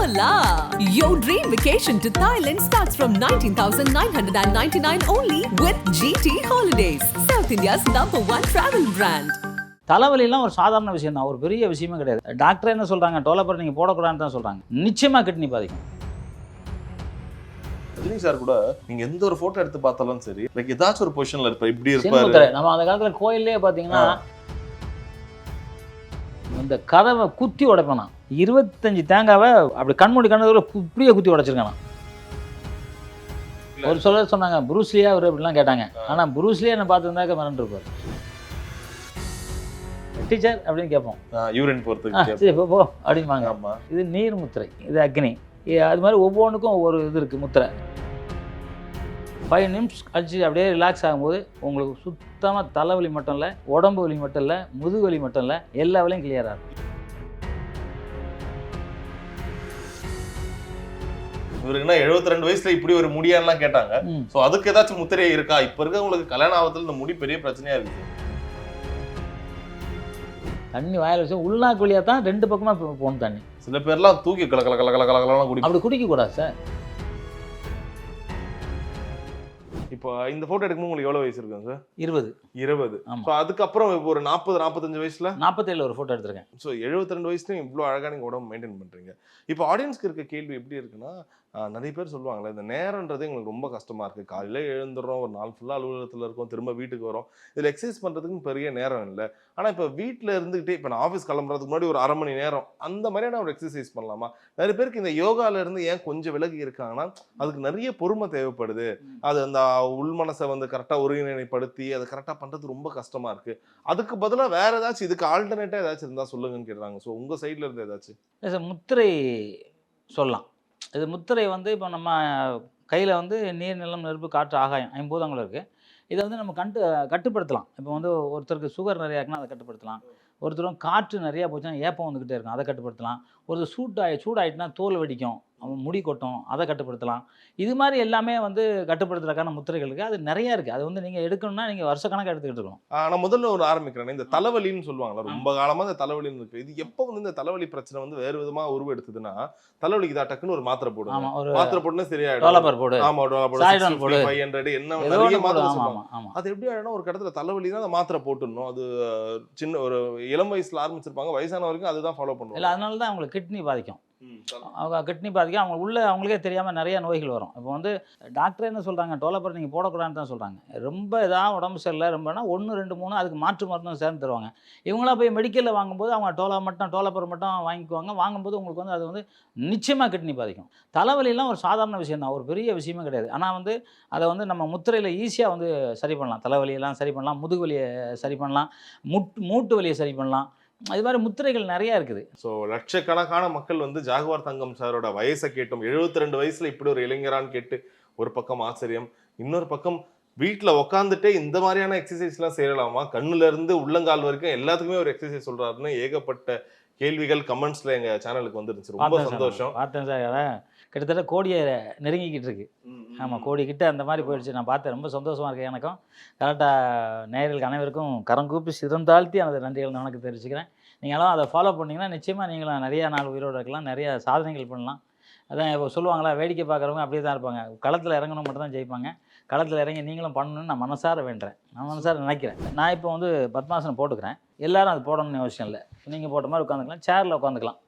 Hola! Your dream vacation to Thailand starts from 19,999 only with GT Holidays, South India's number one travel brand. தலைவலிலாம் ஒரு சாதாரண விஷயம் தான் ஒரு பெரிய விஷயமே கிடையாது. டாக்டர் என்ன சொல்கிறாங்க டோலப்பர் நீங்கள் போடக்கூடாதுன்னு தான் சொல்கிறாங்க நிச்சயமாக கிட்னி பாதிக்கும். ரஜினி சார் கூட நீங்க எந்த ஒரு போட்டோ எடுத்து பார்த்தாலும் சரி லைக் ஏதாச்சும் ஒரு பொசிஷன்ல இருப்பாரு இப்படி இருப்பாரு. நம்ம அந்த காலத்தில் கோயிலே பார்த்தீங்கன்னா இந்த கதவை குத்தி உடைப்பேன் இருபத்தஞ்சு தேங்காவை அப்படி கண்மூடி கண்ணதுல இப்படியே குத்தி உடைச்சிருக்கேன் நான் ஒரு சொல்ல சொன்னாங்க புரூஸ்லியா அவர் அப்படிலாம் கேட்டாங்க. ஆனால் புரூஸ்லியா என்ன பார்த்துருந்தாக்க மறந்து இருப்பார் டீச்சர் அப்படின்னு கேட்போம். யூரின் ஆ, போறதுக்கு சரி போ அப்படிம்பாங்க இது நீர் முத்திரை இது அக்னி. அது மாதிரி ஒவ்வொன்றுக்கும் ஒவ்வொரு இது இருக்குது முத்திரை. ஃபைவ் நிமிஷம் கழிச்சு அப்படியே ரிலாக்ஸ் ஆகும்போது உங்களுக்கு சுத்தமாக தலைவலி மட்டும் இல்லை உடம்பு வலி மட்டும் இல்லை முதுகு வலி மட்டும் இல்லை எல்லா வலியும் கிளியராக இருக்கும் இவருக்குன்னா 72 ரெண்டு வயசுல இப்படி ஒரு முடியான்லாம் கேட்டாங்க. சோ அதுக்கு ஏதாச்சும் முத்திரை இருக்கா? இப்ப இருக்கவங்களுக்கு கல்யாண ஆபத்துல இந்த முடி பெரிய பிரச்சனையா இருக்கு. தண்ணி வாயில் வச்சு உள்நாக்கு வழியாக தான் ரெண்டு பக்கமாக போகணும் தண்ணி. சில பேர்லாம் தூக்கி கல கல கல கல கல கலலாம் குடி அப்படி குடிக்கக்கூடாது சார். இப்போ இந்த போட்டோ எடுக்கும்போது உங்களுக்கு எவ்வளவு வயசு இருக்குங்க சார்? இருபது. இருபது. ஸோ அதுக்கப்புறம் ஒரு நாற்பது நாற்பத்தஞ்சு வயசுல? நாற்பத்தேழில் ஒரு ஃபோட்டோ எடுத்திருக்கேன். ஸோ 72 ரெண்டு வயசுலயும் இவ்வளோ அழகா நீங்க உடம்பு மெயின்டைன் பண்றீங்க. இப்போ ஆடியன்ஸ்க்கு இருக்க கேள்வி எப்படி இருக்குன்னா நிறைய பேர் சொல்லுவாங்கல்ல இந்த நேரம்ன்றது எங்களுக்கு ரொம்ப கஷ்டமா இருக்கு. காலையில எழுந்துடுறோம் ஒரு நாள் ஃபுல்லா அலுவலகத்துல இருக்கோம் திரும்ப வீட்டுக்கு வரோம். இதுல எக்ஸசைஸ் பண்றதுக்கு பெரிய நேரம் இல்லை. ஆனா இப்போ வீட்ல இருந்துகிட்டே இப்போ நான் ஆஃபீஸ் கிளம்புறதுக்கு முன்னாடி ஒரு அரை மணி நேரம் அந்த மாதிரியான ஒரு எக்ஸசைஸ் பண்ணலாமா? நிறைய பேருக்கு இந்த யோகால இருந்து ஏன் கொஞ்சம் விலகி இருக்காங்கன்னா அதுக்கு நிறைய பொறுமை தேவைப்படுது. அது அந்த உள் மனசை வந்து கரெக்டாக ஒருங்கிணைப்படுத்தி அதை கரெக்டாக பண்ணுறது ரொம்ப கஷ்டமா இருக்கு. அதுக்கு பதிலாக வேற ஏதாச்சும் இதுக்கு ஆல்டர்னேட்டாக ஏதாச்சும் இருந்தால் சொல்லுங்கன்னு கேட்குறாங்க ஸோ உங்க சைட்ல இருந்து ஏதாச்சும்? முத்திரை சொல்லலாம். இது முத்திரை வந்து இப்போ நம்ம கையில் வந்து நீர் நிலம் நெருப்பு காற்று ஆகாயம் ஐம்பூதங்கள் இருக்குது இதை வந்து நம்ம கண்டு கட்டுப்படுத்தலாம். இப்போ வந்து ஒருத்தருக்கு சுகர் நிறையா இருக்குன்னா அதை கட்டுப்படுத்தலாம். ஒருத்தரும் காற்று நிறையா போச்சுன்னா ஏப்பம் வந்துக்கிட்டே இருக்கும். அதை கட்டுப்படுத்தலாம். ஒருத்தர் சூட்டாகி சூடாயிட்டுனா தோல் வெடிக்கும். அவன் முடி கொட்டும் அதை கட்டுப்படுத்தலாம். இது மாதிரி எல்லாமே வந்து கட்டுப்படுத்துறதுக்கான முத்திரைகள் இருக்குது அது நிறையா இருக்குது அது வந்து நீங்கள் எடுக்கணும்னா நீங்கள் வருஷக்கணக்காக எடுத்துக்கிட்டு இருக்கணும். நான் முதல்ல ஒரு ஆரம்பிக்கிறேன். இந்த தலைவலின்னு சொல்லுவாங்கல்ல ரொம்ப காலமா இந்த தலைவலின்னு இருக்கு. இது எப்போ வந்து இந்த தலைவலி பிரச்சனை வந்து வேறு விதமா உருவெடுத்ததுன்னா தலைவலிக்கு தான் டக்குன்னு ஒரு மாத்திரை போடுங்க. ஆமாம் ஒரு மாத்திரை போட்டுனா சரியாயிடும். போடு. ஆமா Saridon போடு. ஃபைவ் ஹண்ட்ரட் என்ன நிறைய மாத்திரை ஆமாம் சொல்லுவாங்க. ஆமாம் ஆமாம் அது எப்படி ஆயிடும் ஒரு கடத்துல தலைவலினா அந்த மாத்திரை போட்டுடணும். அது சின்ன ஒரு இளம் வயசுல ஆரம்பிச்சிருப்பாங்க வயசான வரைக்கும் அதுதான் ஃபாலோ இல்லை பண்ணுவாங்க அதனால தான் அவங்களுக்கு கிட்னி பாதிக்கும். அவங்க கிட்னி பாதிக்கும் அவங்க உள்ள அவங்களுக்கே தெரியாமல் நிறைய நோய்கள் வரும். இப்போ வந்து டாக்டர் என்ன சொல்கிறாங்க டோலப்பர் நீங்கள் போடக்கூடாதுன்னு தான் சொல்கிறாங்க ரொம்ப இதாக உடம்பு சரியில்லை ரொம்பனா ஒன்று ரெண்டு மூணு அதுக்கு மாற்று மருந்தும் சேர்ந்து தருவாங்க. இவங்களாம் போய் மெடிக்கலில் வாங்கும்போது அவங்க டோலா மட்டும் டோலப்பர் மட்டும் வாங்கிக்குவாங்க. வாங்கும்போது உங்களுக்கு வந்து அது வந்து நிச்சயமாக கிட்னி பாதிக்கும். தலைவலிலாம் ஒரு சாதாரண விஷயம் தான். ஒரு பெரிய விஷயமே கிடையாது. ஆனால் வந்து அதை வந்து நம்ம முத்திரையில் ஈஸியாக வந்து சரி பண்ணலாம். தலைவலியெல்லாம் சரி பண்ணலாம். முதுகு வலியை சரி பண்ணலாம். முட் மூட்டு வலியை சரி பண்ணலாம். இது மாதிரி முத்திரைகள் நிறையா இருக்குது. ஸோ லட்சக்கணக்கான மக்கள் வந்து ஜாகுவார் தங்கம் சாரோட வயசை கேட்டோம் 72 ரெண்டு வயசுல இப்படி ஒரு இளைஞரான்னு கேட்டு ஒரு பக்கம் ஆச்சரியம். இன்னொரு பக்கம் வீட்டில் உட்காந்துட்டே இந்த மாதிரியான எக்ஸசைஸ்லாம் செய்யலாமா? கண்ணுல இருந்து உள்ளங்கால் வரைக்கும் எல்லாத்துக்குமே ஒரு எக்ஸசைஸ் சொல்றாருன்னு ஏகப்பட்ட கேள்விகள் கமெண்ட்ஸ்ல எங்க சேனலுக்கு வந்துருந்துச்சு. ரொம்ப சந்தோஷம். பார்த்தேன் சார். கிட்டத்தட்ட கோடியை நெருங்கிக்கிட்டு இருக்கு. ஆமாம் கோடி கிட்ட அந்த மாதிரி போயிடுச்சு. நான் பார்த்தேன் ரொம்ப சந்தோஷமா இருக்கு எனக்கும். கரெக்டாக நேயர்களுக்கு அனைவருக்கும் கரங்கூப்பி சிறந்தாழ்த்தி அந்த நன்றிகள் நான் எனக்கு தெரிவிச்சுக்கிறேன். நீங்களும் அதை ஃபாலோ பண்ணீங்கன்னா நிச்சயமாக நீங்களும் நிறைய நாள் உயிரோடு இருக்கலாம் நிறைய சாதனைகள் பண்ணலாம். அதான் இப்போ சொல்லுவாங்களா வேடிக்கை பார்க்குறவங்க அப்படியே தான் இருப்பாங்க. களத்தில் இறங்கணும் மட்டும் தான் ஜெயிப்பாங்க. களத்தில் இறங்கி நீங்களும் பண்ணணும்னு நான் மனசார வேண்டுறேன். நான் மனசார நினைக்கிறேன். நான் இப்போ வந்து பத்மாசனம் போட்டுக்கிறேன். எல்லாரும் அது போடணும்னு அவசியம் இல்லை. நீங்கள் போட்ட மாதிரி உட்காந்துக்கலாம். சேரில் உட்காந்துக்கலாம்.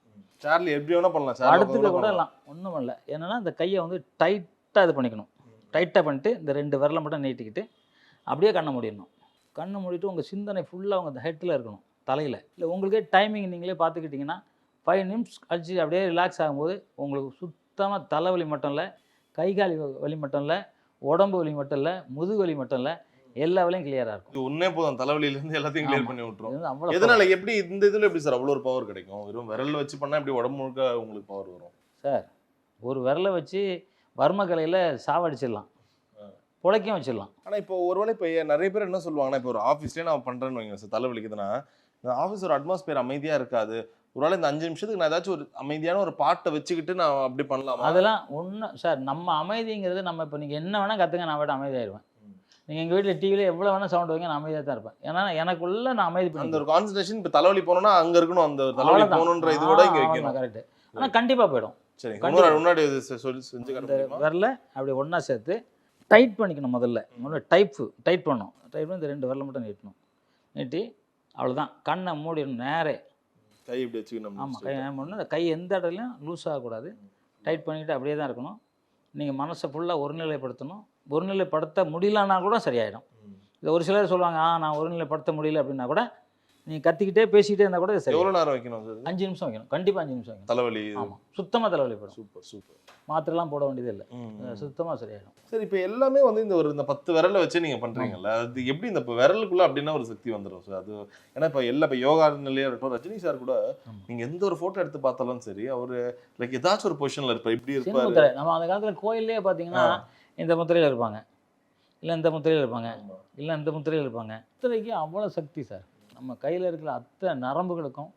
சார்லி எப்படி வேணா பண்ணலாம். சார் அடுத்துக்க கூட எல்லாம் ஒன்றும் இல்லை என்னன்னா இந்த கையை வந்து டைட்டாக இது பண்ணிக்கணும். டைட்டாக பண்ணிட்டு இந்த ரெண்டு விரலை மட்டும் நீட்டிக்கிட்டு அப்படியே கண்ணை மூடிடணும். கண்ணை மூடிட்டு உங்கள் சிந்தனை ஃபுல்லாக உங்கள் ஹெட்டில் இருக்கணும் தலையில். இல்லை உங்களுக்கே டைமிங் நீங்களே பார்த்துக்கிட்டிங்கன்னா ஃபைவ் நிமிஷம் கழிச்சு அப்படியே ரிலாக்ஸ் ஆகும்போது உங்களுக்கு சுத்தமாக தலைவலி மட்டும் இல்லை கை கால் வலி மட்டும் இல்லை உடம்பு வலி மட்டும் இல்லை முதுகு வலி மட்டும் இல்லை எல்லா வலியும் கிளியராக இருக்கும். ஒன்னே போதும். தலைவலியில இருந்து எல்லாத்தையும் கிளியர். பண்ணி விட்டுரும். இது வந்து அவ்வளோ எதனால? எப்படி இந்த இதுல எப்படி சார் அவ்வளோ ஒரு பவர் கிடைக்கும்? வெறும் விரல் வச்சு பண்ணா எப்படி உடம்பு முழுக்க உங்களுக்கு பவர் வரும்? சார் ஒரு விரலை வச்சு வர்ம கலையில் சாவடிச்சிடலாம் புழைக்கும் வச்சிடலாம். ஆனா இப்போ ஒருவேளை இப்போ நிறைய பேர் என்ன சொல்லுவாங்கன்னா இப்போ ஒரு ஆஃபீஸ்லேயே நான் பண்றேன்னு வைங்க சார் தலைவலிக்குதுன்னா இந்த ஆஃபீஸ் ஒரு அட்மாஸ்பியர் அமைதியா இருக்காது. ஒருவேளை இந்த அஞ்சு நிமிஷத்துக்கு நான் ஏதாச்சும் ஒரு அமைதியான ஒரு பாட்டை வச்சுக்கிட்டு நான் அப்படி பண்ணலாமா? அதெல்லாம் ஒன்றும் சார் நம்ம அமைதிங்கிறது நம்ம இப்போ நீங்கள் என்ன வேணால் கற்றுங்க நான் விட அமைதியாயிருவேன். நீங்கள் எங்கள் வீட்டில் டிவியில் எவ்வளோ வேணால் சவுண்ட் வைங்க நான் அமைதியாக தான் இருப்பேன். ஏன்னா எனக்குள்ள நான் அமைதி அந்த பண்ணி ஒரு கான்சன்ட்ரேஷன் இப்போ தலைவலி போனோம்னா அங்க இருக்கணும் அந்த தலைவலி போகணுன்ற இது கூட இங்க வைக்கணும். கரெக்ட் ஆனால் கண்டிப்பாக போயிடும். சரி. முன்னாடி சொல்லி செஞ்சு? விரலை அப்படி ஒன்றா சேர்த்து டைட் பண்ணிக்கணும் முதல்ல. முதல்ல டைப்பு டைட் பண்ணணும். டைட் பண்ணி இந்த ரெண்டு விரலை மட்டும் நீட்டணும். நீட்டி அவ்வளோதான் கண்ணை மூடிடணும் நேரே. கை இப்படி வச்சுக்கணும் ஆமாம் கை பண்ணணும் இந்த கை எந்த இடத்துலையும் லூஸ் ஆகக்கூடாது. டைட் பண்ணிக்கிட்டு அப்படியே தான் இருக்கணும். நீங்கள் மனசை ஃபுல்லாக ஒருநிலைப்படுத்தணும். ஒருநிலைப்படுத்த முடியலன்னா கூட சரியாயிடும். இது ஒரு சிலர் சொல்லுவாங்க ஆ நான் ஒருநிலைப்படுத்த முடியல அப்படின்னா கூட நீங்கள் கத்திக்கிட்டே பேசிக்கிட்டே இருந்தால் கூட சரி. எவ்வளவு நேரம் வைக்கணும் அஞ்சு நிமிஷம் வைக்கணும். கண்டிப்பாக அஞ்சு நிமிஷம் வைக்கணும். தலைவலி ஆமாம் சுத்தமாக தலைவலிப்படும் சூப்பர் சூப்பர். மாத்திரைலாம் போட வேண்டியது இல்லை. சுத்தமாக சரியாயிடும். சரி இப்போ எல்லாமே வந்து இந்த ஒரு இந்த பத்து விரலை வச்சு நீங்க பண்றீங்கல்ல அது எப்படி இந்த இப்போ விரலுக்குள்ள அப்படின்னா ஒரு சக்தி வந்துடும் சார்? அது ஏன்னா இப்போ எல்லா இப்போ யோகா நிலையா இருக்கட்டும் ரஜினி சார் கூட ஆமா. நீங்க எந்த ஒரு போட்டோ எடுத்து பார்த்தாலும் சரி அவரு லைக் ஏதாச்சும் ஒரு பொசிஷன்ல இருப்பார். இப்படி இருப்பாரு. நம்ம அந்த காலத்தில் கோயிலே பார்த்தீங்கன்னா இந்த முத்திரையில் இருப்பாங்க. இல்லை இந்த முத்திரையில் இருப்பாங்க. இல்லை இந்த முத்திரையில் இருப்பாங்க. முத்திரைக்கு அவ்வளோ சக்தி சார். நம்ம கையில் இருக்கிற அத்தனை நரம்புகளுக்கும்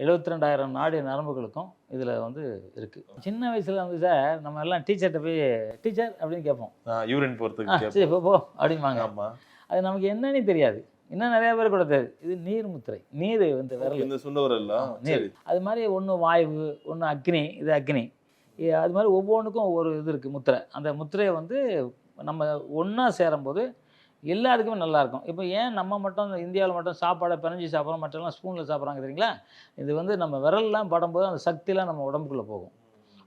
எழுபத்தி ரெண்டாயிரம் நாடி நரம்புகளுக்கும் இதில் வந்து இருக்குது சின்ன வயசில் வந்து சார் நம்ம எல்லாம் டீச்சர்கிட்ட போய் டீச்சர் அப்படின்னு கேட்போம். யூரின் ஆ போறதுக்கு சரி. போ போ அப்படிம்பாங்க. ஆமா. அது நமக்கு என்னன்னு தெரியாது. இன்னும் நிறைய பேர் கூட தெரியாது. இது நீர் முத்திரை. நீர் இந்த விரல். இந்த சுண்ட விரல்லாம் ஆமா, நீர் அது மாதிரி ஒன்று வாயு ஒன்று அக்னி. இது அக்னி. அது மாதிரி ஒவ்வொன்றுக்கும் ஒவ்வொரு இது இருக்குது முத்திரை. அந்த முத்திரையை வந்து நம்ம ஒன்றா சேரும்போது எல்லாருக்குமே நல்லா இருக்கும். இப்போ ஏன் நம்ம மட்டும் இந்தியாவில் மட்டும் சாப்பாடை பிணைஞ்சி சாப்பிட்றோம் மற்றெல்லாம் ஸ்பூனில் சாப்பிட்றாங்க தெரியுங்களா? இது வந்து நம்ம விரல்லாம் படும்போது அந்த சக்திலாம் நம்ம உடம்புக்குள்ளே போகும்.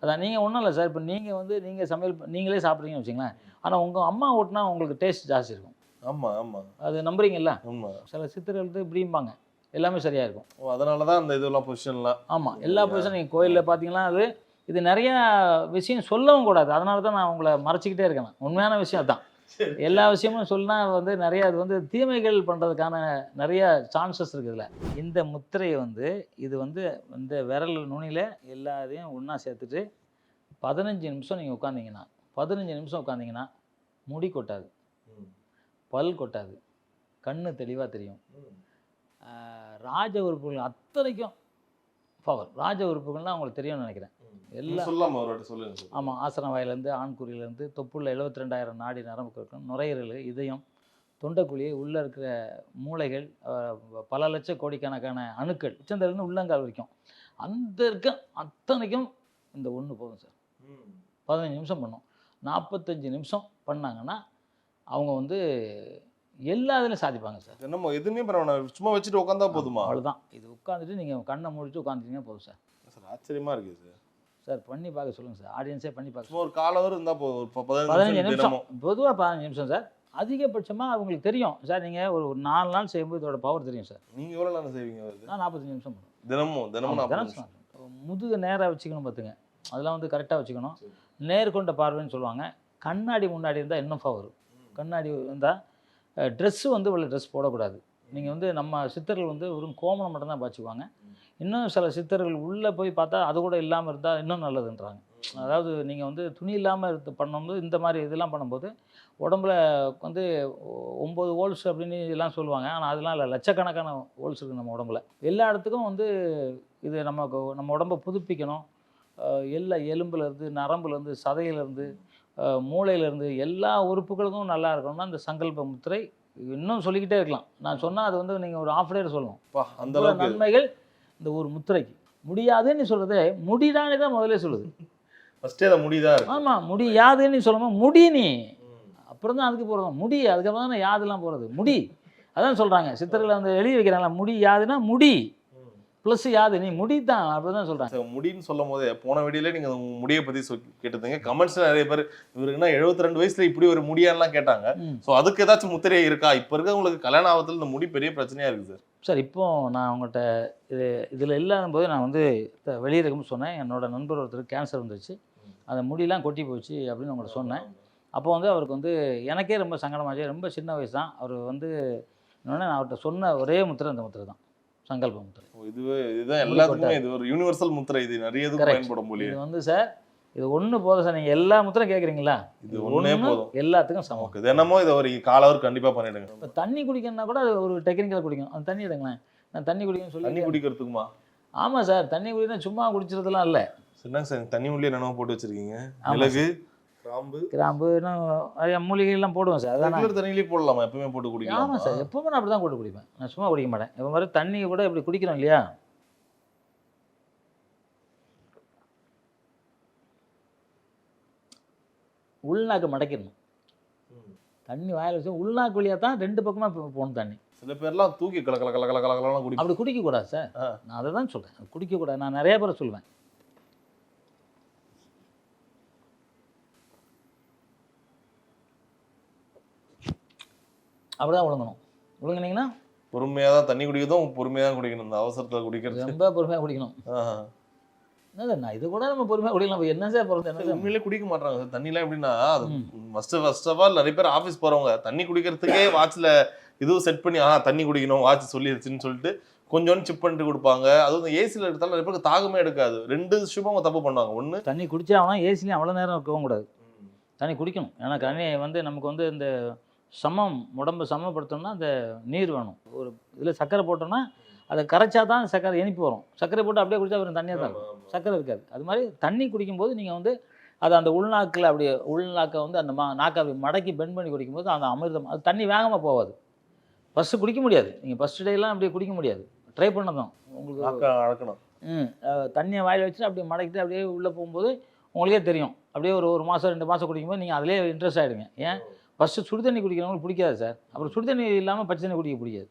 அதான் நீங்கள் ஒன்றும் இல்லை சார் இப்போ நீங்கள் வந்து நீங்கள் சமையல் நீங்களே சாப்பிட்றீங்கன்னு வச்சுங்களேன் ஆனால் உங்கள் அம்மா ஓட்டினா உங்களுக்கு டேஸ்ட் ஜாஸ்தி இருக்கும். ஆமா ஆமா. அது நம்புறீங்கல்ல? ஆமா. சில சித்தர்கள் வந்து இப்படிம்பாங்க. எல்லாமே சரியாக இருக்கும். ஓ அதனால தான் அந்த இதெல்லாம் பொசிஷன்லாம் ஆமாம் எல்லா பொசிஷன் நீங்கள் கோயிலில் பார்த்தீங்கன்னா அது இது நிறைய விஷயம் சொல்லவும் கூடாது. அதனால தான் நான் உங்களை மறைச்சிக்கிட்டே இருக்கேன். உண்மையான விஷயம் அதான். எல்லா விஷயமும் சொன்னா வந்து நிறைய அது வந்து தீமைகள் பண்ணுறதுக்கான நிறைய சான்சஸ் இருக்குது இதில். இந்த முத்திரையை வந்து இது வந்து இந்த விரல் நுனியில் எல்லாத்தையும் ஒன்றா சேர்த்துட்டு பதினஞ்சு நிமிஷம் நீங்கள் உட்காந்தீங்கன்னா பதினஞ்சு நிமிஷம் உட்காந்தீங்கன்னா முடி கொட்டாது. பல் கொட்டாது. கண்ணு தெளிவாக தெரியும். ராஜ உறுப்புகள் அத்தனைக்கும் பவர் ராஜ உறுப்புகள்லாம் உங்களுக்கு தெரியும்னு நினைக்கிறேன். எல்லா சொல்லாம ஒரு வாட்டி சொல்லுங்க சார். ஆமாம் ஆசன வாயிலேருந்து ஆண்குறியிலேருந்து தொப்புள்ள எழுபத்தி ரெண்டாயிரம் நாடி நரம்பு இருக்கும் நுரையீரல் இதயம் தொண்டைக்குழி உள்ளே இருக்கிற மூளைகள் பல லட்ச கோடிக்கணக்கான அணுக்கள் உச்சந்தலேருந்து உள்ளங்கால் வரைக்கும். அந்த இருக்க அத்தனைக்கும் இந்த ஒன்று போதும் சார். பதினஞ்சு நிமிஷம் பண்ணும். நாற்பத்தஞ்சு நிமிஷம் பண்ணாங்கன்னா அவங்க வந்து எல்லா இதுலையும் சாதிப்பாங்க சார். என்னமோ எதுவுமே பரவாயில்ல. சும்மா வச்சுட்டு உட்காந்தா போதுமா? அவ்வளோதான் இது உட்காந்துட்டு நீங்கள் கண்ணை முடிச்சு உட்காந்துட்டீங்கன்னா போதும் சார். சார் ஆச்சரியமா இருக்கு சார் சார் பண்ணி பார்க்க சொல்லுங்கள் சார். ஆடியன்ஸே பண்ணி பார்க்க ஒரு கால் அவர் இருந்தா போதும். ஒரு ப- பதினஞ்சு நிமிஷம் பொதுவாக பதினஞ்சு நிமிஷம் சார். அதிகபட்சமாக அவங்களுக்கு தெரியும். சார் நீங்கள் ஒரு ஒரு நாலு நாள் செய்யும்போது இதோட பவர் தெரியும் சார். நீங்க எவ்வளவு நேரம் செய்வீங்க நான் நாற்பத்தஞ்சு நிமிஷம் தினமும் தினமும் ஆமா, நாற்பது தினம் நிமிஷம். செய்வேன். முதுகு நேராக வச்சுக்கணும் பார்த்துங்க அதெல்லாம் வந்து கரெக்டாக வச்சுக்கணும். நேர்கொண்ட பார்வைன்னு சொல்லுவாங்க. கண்ணாடி முன்னாடி இருந்தால் இன்னும் பவர் கண்ணாடி இருந்தால் ட்ரெஸ்ஸு வந்து இவ்வளோ ட்ரெஸ் போடக்கூடாது. நீங்கள் வந்து நம்ம சித்தர்கள் வந்து வெறும் கோமணம் மட்டும்தான் பாய்ச்சுக்குவாங்க இன்னும் சில சித்தர்கள் உள்ளே போய் பார்த்தா அது கூட இல்லாமல் இருந்தால் இன்னும் நல்லதுன்றாங்க. அதாவது நீங்கள் வந்து துணி இல்லாமல் இருந்து பண்ணும்போது இந்த மாதிரி இதெல்லாம் பண்ணும்போது உடம்புல வந்து ஒம்பது ஹோல்ஸ் அப்படின்னு இதெல்லாம் சொல்லுவாங்க. ஆனால் அதெல்லாம் இல்லை. லட்சக்கணக்கான ஹோல்ஸ் இருக்குது நம்ம உடம்புல. எல்லா இடத்துக்கும் வந்து இது நமக்கு நம்ம உடம்பை புதுப்பிக்கணும். எல்லா எலும்புலேருந்து நரம்புலேருந்து சதையிலேருந்து மூளையிலேருந்து எல்லா உறுப்புகளுக்கும் நல்லா இருக்கணும்னா இந்த சங்கல்ப முத்திரை இன்னும் சொல்லிக்கிட்டே இருக்கலாம். நான் சொன்னால் அது வந்து நீங்கள் ஒரு ஆஃப் டேர் சொல்லணும் அந்த நன்மைகள் இந்த ஒரு முத்திரைக்கு. முடியாதுன்னு சொல்கிறதே முடிதானே தான் முதல்ல சொல்லுது. ஃபர்ஸ்டே அதை முடிதா ஆமாம் முடியாதுன்னு சொல்லாமல் முடி நீ. அப்புறம் தான் அதுக்கு போகிறோம் முடி அதுக்கப்புறம் தான் யாதெல்லாம் போகிறது முடி. அதான் சொல்கிறாங்க சித்தர்களை வந்து எழுதி வைக்கிறாங்களா? முடி யாதுன்னா முடி. ப்ளஸ் யாது நீ முடி தான் அப்படி தான் சொல்கிறாங்க சார், முடின்னு சொல்லும் போதே போன வீடியோல நீங்க உங்க முடியை பத்தி சொல் கேட்டிருந்தீங்க. கமெண்ட்ஸ்ல நிறைய பேர் இவருக்குன்னா 72 ரெண்டு வயசுல இப்படி ஒரு முடியான்லாம் கேட்டாங்க. சோ அதுக்கு ஏதாச்சும் முத்திரை இருக்கா? இப்ப இருக்கவங்களுக்கு கல்யாண ஆபத்துல இந்த முடி பெரிய பிரச்சனையா இருக்கு சார் சார் இப்போ நான் உங்கள்கிட்ட இது இதில் இல்லாத போது நான் வந்து வெளியே இருக்கும்போது சொன்னேன். என்னோட நண்பர் ஒருத்தருக்கு கேன்சர் வந்துருச்சு. அந்த முடியெல்லாம் கொட்டி போச்சு அப்படின்னு உங்கள்ட்ட சொன்னேன். அப்போ வந்து அவருக்கு வந்து எனக்கே ரொம்ப சங்கடமாச்சு. ரொம்ப சின்ன வயசு தான் அவர் வந்து இன்னொன்று நான் அவர்கிட்ட சொன்ன ஒரே முத்திரை அந்த முத்திரை தான் சங்கல்ப முத்திரை. இதுவே இதுதான் எல்லாத்துக்குமே இது ஒரு யூனிவர்சல் முத்திரை இது நிறைய இதுக்கு Correct. பயன்படும் போலியே. இது வந்து சார் இது ஒன்று போதும் சார். நீங்கள் எல்லா முத்திரம் கேட்குறீங்களா இது ஒண்ணே போதும். எல்லாத்துக்கும் சமம். தினமும் இதை ஒரு காலவர் கண்டிப்பா பண்ணிடுங்க. இப்போ தண்ணி குடிக்கணும்னா கூட அது ஒரு டெக்னிக்கலாக குடிக்கணும். அந்த தண்ணி எடுங்களேன். நான் தண்ணி குடிக்கணும்னு தண்ணி சொல்லி குடிக்கிறதுக்குமா? ஆமாம் சார் தண்ணி குடிக்கணும் சும்மா குடிச்சிருந்தெல்லாம் இல்லை. என்னங்க சார் தண்ணி உள்ளே என்னென்ன போட்டு வச்சிருக்கீங்க? மிளகு கிராம்பு. கிராம்பு நிறைய மூலிகைலாம் போடுவேன் சார். அதான்? தண்ணியிலே போடலாமா? எப்பவுமே போட்டு குடிக்கலாம். ஆமாம் சார் எப்பவுமே நான் அப்படி தான் போட்டு குடிப்பேன். நான் சும்மா குடிக்க மாட்டேன். இப்போ மாதிரி தண்ணி கூட இப்படி குடிக்கிறோம் இல்லையா? உள்நாக்கு மடக்கிடணும். தண்ணி வாயில் வச்சு உள்நாக்கு வழியாக தான் ரெண்டு பக்கமாக போகணும் தண்ணி. சில பேர்லாம் தூக்கி கல கல கல கல கல கலலாம் குடிப்பாங்க அப்படி குடிக்கக்கூடாது சார். நான் அதை தான் சொல்கிறேன் குடிக்கக்கூடாது. நான் நிறைய பேரை சொல்லுவேன் அப்படிதான் விழுங்கணும். விழுங்குனீங்கன்னா பொறுமையா தான் தண்ணி குடிக்கிறதும் பொறுமையா தான் குடிக்கணும். இந்த அவசரத்துல குடிக்கிறது ரொம்ப பொறுமையாக குடிக்கணும். நான் இது கூட நம்ம பொறுமையாக குடிக்கலாம். என்ன சார் பொறுமை? என்ன உண்மையிலே குடிக்க மாட்டாங்க சார். தண்ணிலாம் எப்படின்னா அது. ஃபர்ஸ்ட் ஃபர்ஸ்ட் ஆஃப் ஆல் நிறைய பேர் ஆஃபீஸ் போறவங்க தண்ணி குடிக்கிறதுக்கே வாட்ச்ல இதுவும் செட் பண்ணி ஆ தண்ணி குடிக்கணும் வாட்ச் சொல்லிருச்சுன்னு சொல்லிட்டு கொஞ்சோண்டு சிப் பண்ணிட்டு கொடுப்பாங்க. அதுவும் ஏசியில் எடுத்தாலும் நிறைய பேருக்கு தாகமே எடுக்காது. ரெண்டு விஷயமும் அவங்க தப்பு பண்ணுவாங்க. ஒண்ணு தண்ணி குடிச்சா அவனா ஏசிலையும் அவ்வளோ நேரம் இருக்கவும் கூடாது. தண்ணி குடிக்கணும். ஏன்னா தண்ணி வந்து நமக்கு வந்து இந்த சமம் உடம்பை சமப்படுத்தணும்னா அந்த நீர் வேணும். ஒரு இதில் சர்க்கரை போட்டோம்னா அதை கரைச்சா தான் சர்க்கரை இனிப்பு வரும். சர்க்கரை போட்டு அப்படியே குடிச்சா வெறும் தண்ணியாக தான் இருக்கும். சர்க்கரை இருக்காது. அது மாதிரி தண்ணி குடிக்கும்போது நீங்கள் வந்து அது அந்த உள்நாக்கில் அப்படியே உள்நாக்கை வந்து அந்த மா நாக்கை அப்படி மடக்கி பெண்ட் பண்ணி குடிக்கும்போது அந்த அமிர்தம் அது தண்ணி வேகமாக போகாது. ஃபஸ்ட்டு குடிக்க முடியாது. நீங்கள் ஃபஸ்ட் டேலாம் அப்படியே குடிக்க முடியாது. ட்ரை பண்ணதும் உங்களுக்கு நாக்க அழக்கணும் ம் தண்ணியை வாயில் வச்சுட்டு அப்படியே மடக்கிட்டு அப்படியே உள்ளே போகும்போது உங்களுக்கே தெரியும். அப்படியே ஒரு ஒரு மாதம் ரெண்டு மாதம் குடிக்கும்போது நீங்கள் அதிலே இன்ட்ரெஸ்ட் ஆகிடுங்க ஏன்? ஃபஸ்ட்டு சுடு தண்ணி குடிக்கிறவங்களுக்கு பிடிக்காது சார். அப்புறம் சுடு தண்ணி இல்லாமல் பச்சை தண்ணி குடிக்க பிடிக்காது.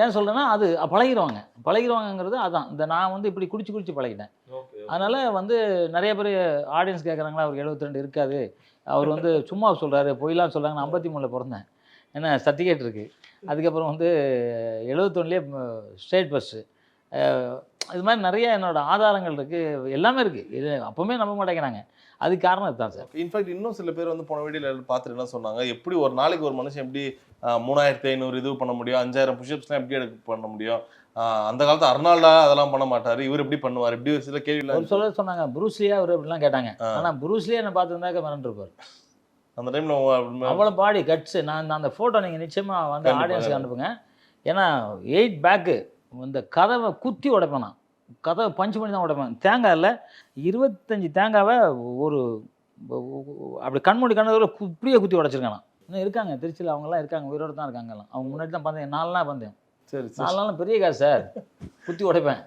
ஏன் சொல்கிறேன்னா அது பழகிடுவாங்க பழகிடுவாங்கங்கிறது அதான். இந்த நான் வந்து இப்படி குடிச்சு குடிச்சு பழகிட்டேன். அதனால் வந்து நிறைய பேர் ஆடியன்ஸ் கேட்குறாங்களா அவருக்கு 72 இருக்காது. அவர் வந்து சும்மா சொல்கிறாரு பொய்லாம் சொல்கிறாங்க நான் ஐம்பத்தி மூணில் பிறந்தேன். என்ன சர்டிஃபிகேட் இருக்குது அதுக்கப்புறம் வந்து எழுபத்தொன்னுலேயே ஸ்டேட் பஸ்ஸு. இது மாதிரி நிறைய என்னோட ஆதாரங்கள் இருக்குது எல்லாமே இருக்குது இது அப்போவுமே நம்ப மாட்டேங்கிறாங்க. அதுக்கு காரணம் இதுதான் சார். இன்ஃபேக்ட் இன்னும் சில பேர் வந்து போன வீடியோல பார்த்துட்டு என்ன சொன்னாங்க. எப்படி ஒரு நாளைக்கு ஒரு மனுஷன் எப்படி மூணாயிரத்தி ஐநூறு இது பண்ண முடியும் அஞ்சாயிரம் புஷ்அப்ஸ்லாம் எப்படி எடுக்க பண்ண முடியும்? அந்த காலத்து அர்னால்டா அதெல்லாம் பண்ண மாட்டாரு. இவர் எப்படி பண்ணுவார்? இப்படி ஒரு சில கேள்வி ஒரு சொல்ல சொன்னாங்க புரூஸ்லியா அவர் அப்படிலாம் கேட்டாங்க. ஆனால் புரூஸ்லியா என்ன பார்த்துருந்தாக்க மிரண்டிருப்பார் அந்த டைம்ல அவ்வளோ பாடி கட்ஸு நான் நான் அந்த ஃபோட்டோ நீங்கள் நிச்சயமாக வந்து. ஆடியன்ஸுக்கு அனுப்புங்க. ஏன்னா எயிட் பேக்கு இந்த கதவை குத்தி உடைப்பேன் நான். கதவை பஞ்சு பண்ணி தான் உடைப்பேன். தேங்காயில் இருபத்தஞ்சி தேங்காவை ஒரு அப்படி கண்மூடி கண்ணதில் இப்படியே குத்தி உடைச்சிருக்கேன் நான். இன்னும் இருக்காங்க திருச்சியில் அவங்கெல்லாம் இருக்காங்க உயிரோடு தான் இருக்காங்க எல்லாம். அவங்க முன்னாடி தான் பார்த்தேன் நாலு நாள் பார்த்தேன் சரி நாலு பெரிய காசு சார். குத்தி உடைப்பேன்.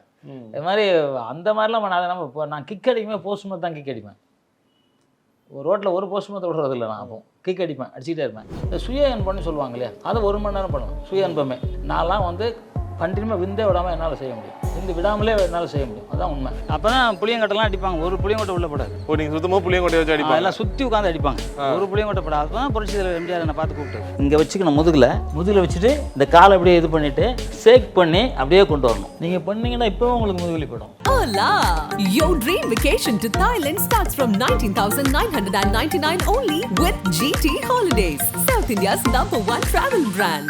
இது மாதிரி அந்த மாதிரிலாம் பண்ணாத நம்ம இப்போ நான் கிக் அடிக்குமே போஸ்ட் மட்டும் தான் கிக் அடிப்பேன். ஒரு ரோட்டில் ஒரு போஸ்ட் மட்டும் விடுறது இல்லை நான் அப்போ. கிக் அடிப்பேன் அடிச்சுட்டே இருப்பேன். இந்த சுய அன்பம்னு சொல்லுவாங்க இல்லையா அதை ஒரு மணி நேரம் பண்ணுவேன் சுய அன்பமே. நான்லாம் வந்து கண்டினியூமாக விந்தே விடாமல் என்னால் செய்ய முடியும். விந்து விடாமலே என்னால் செய்ய முடியும். அதான் உண்மை. அப்போ தான் புளியங்கட்டெல்லாம் அடிப்பாங்க. ஒரு புளியங்கட்டை உள்ள போடாது. ஓ நீங்க சுத்தமா புளியங்கொட்டை வச்சு அடிப்பாங்க? எல்லாம் சுற்றி உட்காந்து அடிப்பாங்க. ஒரு புளியங்கட்டை போடாது. அப்போ புரட்சி தலைவர் எம்ஜிஆர் என்னை பார்த்து கூப்பிட்டு இங்கே வச்சுக்கணும் முதுகில் முதுகில் வச்சுட்டு இந்த காலை அப்படியே இது பண்ணிவிட்டு ஷேக் பண்ணி அப்படியே கொண்டு வரணும். நீங்கள் பண்ணீங்கன்னா இப்போவே உங்களுக்கு முதுகுலி போயிடும் Hola! Your dream vacation to Thailand starts from 19,999 only with GT Holidays, South India's number one travel brand.